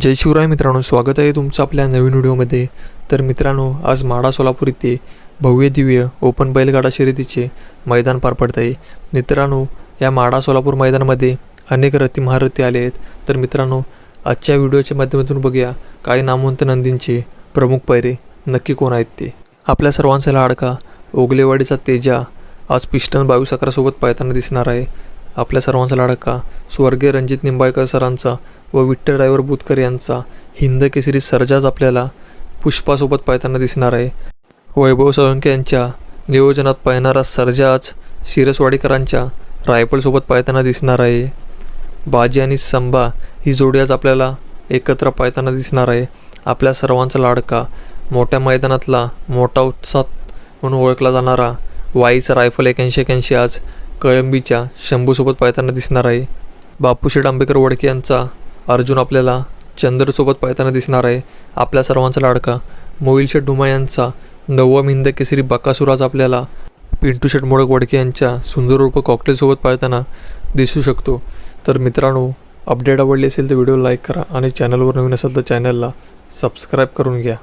जय शिवराय मित्रांनो स्वागत आहे तुमचं आपल्या नवीन व्हिडिओमध्ये. तर मित्रांनो आज माडा सोलापूर इथे भव्य दिव्य ओपन बैलगाडा शर्यतीचे मैदान पार पडत आहे. मित्रांनो या माडा सोलापूर मैदानामध्ये अनेक रथी महारथी आले आहेत. तर मित्रांनो आजच्या व्हिडिओच्या माध्यमातून बघूया काही नामवंत नंदींचे प्रमुख पैरे नक्की कोण आहेत ते. आपल्या सर्वांचा लाडका ओगलेवाडीचा तेजा आज पिस्टन बावीस अकरासोबत पळताना दिसणार आहे. आपल्या सर्वांचा लाडका स्वर्गीय रणजित निंबाळकर सरांचा व विठ्ठल ड्रायव्हर बुतकर यांचा हिंद केसरी सर्जाज आपल्याला पुष्पासोबत पळताना दिसणार आहे. वैभव सळंके यांच्या नियोजनात पळणारा सर्जाज शिरसवाडीकरांच्या रायफलसोबत पळताना दिसणार आहे. बाजी आणि संभा ही जोडी आज आपल्याला एकत्र पळताना दिसणार आहे. आपल्या सर्वांचा लाडका मोठ्या मैदानातला मोठा उत्साह म्हणून ओळखला जाणारा वाईचा रायफल एक्याऐंशी एक्याऐंशी आज कळंबीच्या शंभूसोबत पळताना दिसणार आहे. बापूशेठ आंबेकर वडके यांचा. अर्जुन आपल्याला चंद्रसोबत पळताना दिसणार आहे. आपल्या सर्वांचा लाडका. मोहिलशेठ डुमा यांचा. नवम हिंद केसरी बकासुराज आपल्याला. पिंटू शेठ मोडक वडके यांच्या सुंदर रूप कॉकटेलसोबत पाहताना दिसू शकतो. तर मित्रांनो अपडेट आवडली असेल तर व्हिडिओ लाईक करा आणि चॅनलवर नवीन असेल तर चॅनलला सबस्क्राईब करून घ्या.